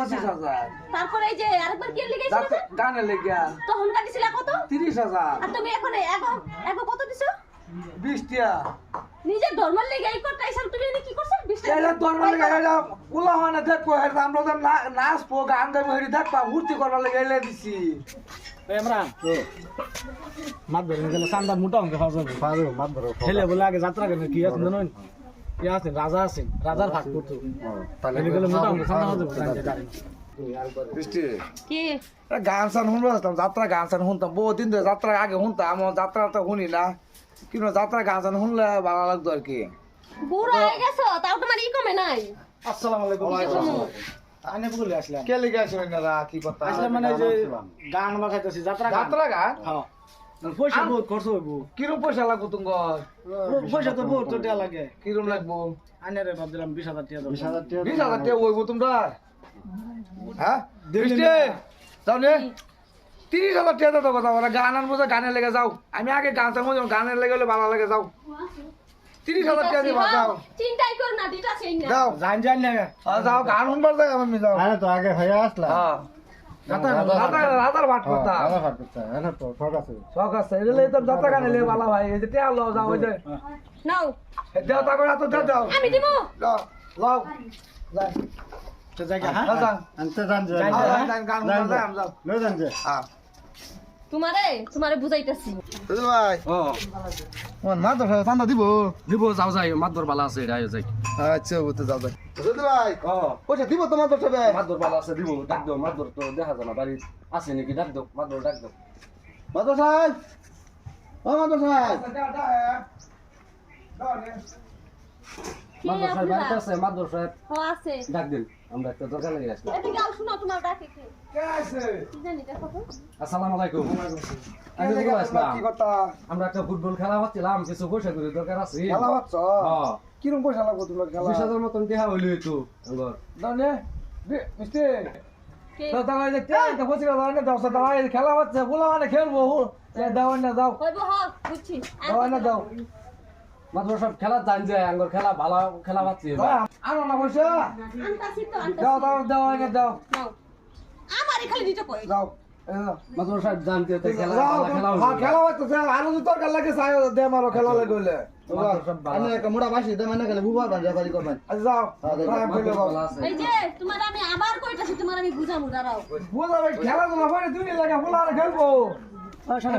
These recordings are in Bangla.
পঁচিশ হাজার। তারপরে এই যে আরেকবার কি যাতে- গানে লেগিয়া তখন কাটিছিল কত? তিরিশ হাজার। আর তুমি এখন এগো কত দিছো? বিশ টিয়া নিজের ধর্মের লেগে এই করতে আইসাল তুমি এনে কি করছ? বিশ টাকা এটা তোর মানে এটা উলা হয় না দেখব এটা আমরা তো না- নাচবো গান গাইবো হেরি দেখবা ভর্তি করবার লেগে এলে দিছি। মাত ধরে চান্দা মোটা অঙ্কে যাবে পারো মাত ধরো। ছেলে বলে আগে যাত্রা কেন কি জানেন? কি আছেন রাজা আছেন রাজার ভাগ করতো গান সান শুনব যাত্রা গান সান শুনতাম। বহুদিন ধরে যাত্রা আগে শুনতাম আমার যাত্রা শুনি না। কিন্তু যাত্রা গান সান শুনলে ভালো লাগতো আর কি। বুড়ো হয়ে গেছো তাও তোমার ই কমে নাই? আসসালামু আলাইকুম। আনে বলে আসলাম। কে লিখে আসবেন না কি কথা? আসলাম মানে যে গান বাজাইতেছি যাত্রা গান। যাত্রা গান? হ্যাঁ। পয়সা বহুত খরচ হইব। কিরম পয়সা লাগবো তোমার? পয়সা তো বহুত দেয়া লাগে। কিরম লাগবো? আনে রে ভাবছিলাম বিশ হাজার টাকা বিশ হাজার টাকা বিশ হাজার টাকা হইব তোমরা? হ্যাঁ? যাও নে। তিরিশ হাজার টাকা তো কথা বলা গান আনব যে গানে লেগে যাও। আমি আগে গান চামো গানের লেগে হলে ভালো লাগে যাও। তিরিশ হাজার টাকা দিবা যাও চিন্তাই কর না দিটা সেই না যাও। জান জান না। হ্যাঁ, যাও গান শুনবার যাই আমি যাও। আরে তো আগে হয়ে আসলা হ্যাঁ। জায়গা হ্যাঁ? জান যাও। লো জান যে। হ্যাঁ। তোমারে? তোমারে বুঝাইতাছি। বুঝলি ভাই। ও। মন মা তো চান্দা দিব। দিব যাও যাই মাতবর বালা আছে এটা যাই। আচ্ছা বুঝতে যাও যাই। বুঝলি ভাই। ও। পয়সা দিব তো সবে। মাতবর বালা আছে দিব ডাক দাও মাতবর তো দেখা যায় না বাড়ি আছে নাকি ডাক দাও মাতবর ডাক দাও। মাদর সাহেব। ও মাদর সাহেব। কি মাতবর সাহেব আপনারা? বাড়িতে আছে মাতবর সাহেব ও আছে। ডাক দিন আমরা একটা দরকার লাগে আসলাম। এদিকে আও শুনো তোমার ডাকে কে? কে আছে? কি জানি দেখো তো। আসসালামু আলাইকুম। আমি বলে আসলাম। কি কথা? আমরা একটা ফুটবল খেলা হচ্ছিলাম কিছু পয়সা করে দরকার আছে। খেলা হচ্ছ হ্যাঁ পয়সা লাগবো তোমার খেলা? মতন হইল তো আমার দানে খেলা বলা মানে খেলব। দাও না দাও। না দাও। মাতবর সাহেব খেলা জান যায় আঙ্গর খেলা ভালো খেলা পাচ্ছি আনো না পয়সা। আনতাছি তো দাও দাও দাও না দাও। আমারই খালি দিতে কই দাও। মাতবর সাহেব জানতে তো খেলা খেলা হ্যাঁ, খেলা হচ্ছে আরও যদি তরকার লাগে চাই দে মারো খেলা। মোড়া বাসি দে মানে গেলে করবেন। আচ্ছা যাও। হ্যাঁ, এই যে তোমার আমি আবার কইতাছি তোমার আমি দাঁড়াও। লাগে খেলব। ও শোনো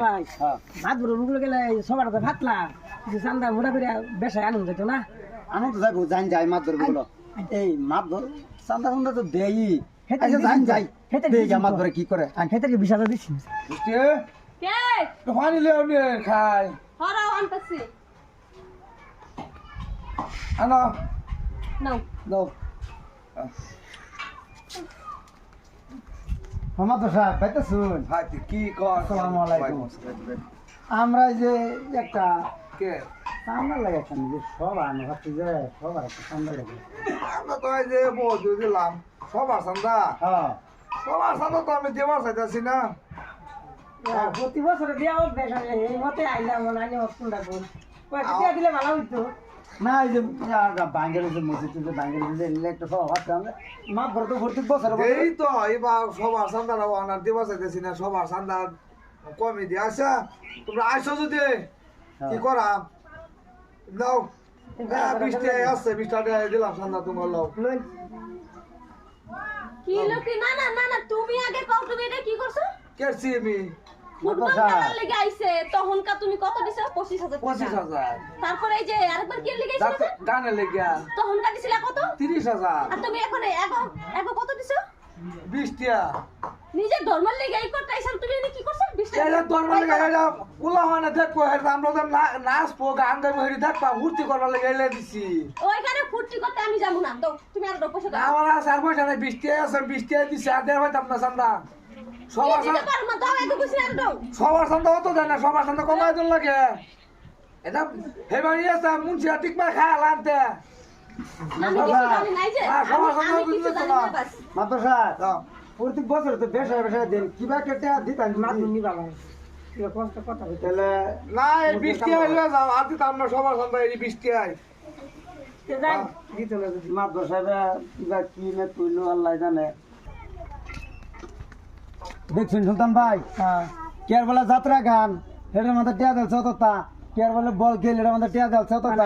ভাত বড় রুগুলো গেলে সবার হাতে ভাতলা যে চান্দা মোটা করে বেসায় যেত না? যাইব জান যাই মাত ধর বলো। এই মাত ধর চান্দা চান্দা তো দেই। আচ্ছা জান যাই। হেতে দেই যা ধরে কি করে? আন খেতে বিশ হাজার দিচ্ছি। বুঝতে কে? তো পানি লেও নে খাই। হরাও আনতাছি। আনো। নাও। দাও মামা তো সাহেব বাইতে ভাই কি কর? আসসালামু আলাইকুম। আমরা এই যে একটা কে চান্দা লাগাইছেন যে সব আনো ভাবছি যে সবার একটা চান্দা লাগে আমরা তো এই যে বহুত দিলাম সবার সান্দা হ্যাঁ। সবার সান্দা তো আমি দেবার চাইতেছি না। প্রতি বছরে দেওয়া হোক বেসায় এই মতে আইলাম আনি হস্তুনটা কোন কয়েকটা দিলে ভালো হইতো। না এই যে বাঙ্গের যে মসজিদ যে বাঙ্গের যে এলে একটা সব ভাবছি আমরা মাত ধরে তো ভর্তি বছর এই তো এবার সবার সান্দাটা আনার দেবার চাইতেছি না সবার সান্দা কমই দিয়ে আসা তোমরা আইসো যদি। কি করা দাও হ্যাঁ, বিশ টাকা আসছে বিশ টাকা দিলাম সান্দা তোমার কি লোকে? না না না না তুমি আগে কও তুমি এটা কি করছ? কেছি আমি ফুটবল খেলার লেগে আইছে তখনকার তুমি কত দিছো? তারপরে এই যে আরেকবার কি গানে তখনকার দিছিলা কত? আর তুমি এখন কত দিছো? বিশ টাকা নিজের ধর্মের লেগে এই করতে আইসাল তুমি এনে কি করছ? বিশ টাকা এটা তোর এটা উলা হয় না দেখব এটা আমরা তো না- নাচবো গান গাইবো হেরি দেখবা ভর্তি করবার লেগে এলে দিছি। ওইখানে ফুর্তি করতে আমি যাব না দাও তুমি আর দাও পয়সা দাও। আমার আছে আর পয়সা নাই বিশ টাকা আছে বিশ টাকা আর দেড় হয়তো আপনার সান্দা সবার দিতে সান্দা পারো না দাও এগো বুঝি আর দাও। সবার সান্দা অত দেয় না সবার সান্দা কমাই দিন লাগে। এটা হেবারি আছে মুন্সি ঠিক মা খায় আলান্তে আমি প্রত্যেক বছর তো বেশ বেশ দিন কিবা কেটে দিতাম কথা তাহলে না এই হইলে যাও আর দিতাম না সবার এই কি নে তুইলো আল্লাহ জানে। দেখছেন সুলতান ভাই? হ্যাঁ। কেয়ার বলে যাত্রা গান এটার মধ্যে টিয়া দেলছে অতটা কেয়ার বলে বল খেল এটার মধ্যে টিয়া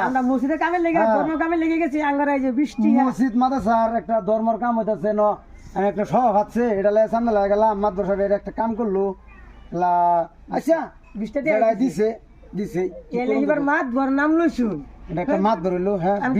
আমরা মসজিদে কামে লেগে হ্যাঁ। ধর্ম কামে লেগে গেছি যে বৃষ্টি মসজিদ মাদ্রাসার একটা ধর্মর কাম হইতেছে ন আমি একটা স্বভাব আছে এটা লাগে সামনে লাগা গেলাম মাদ্রাসার এটা একটা কাম করল। লা আচ্ছা বিশটা দিয়ে দিছে। দিছে এবার মাছ মাত ভর নাম লইছুন। এটা একটা মাত ধরিলো হ্যাঁ আমি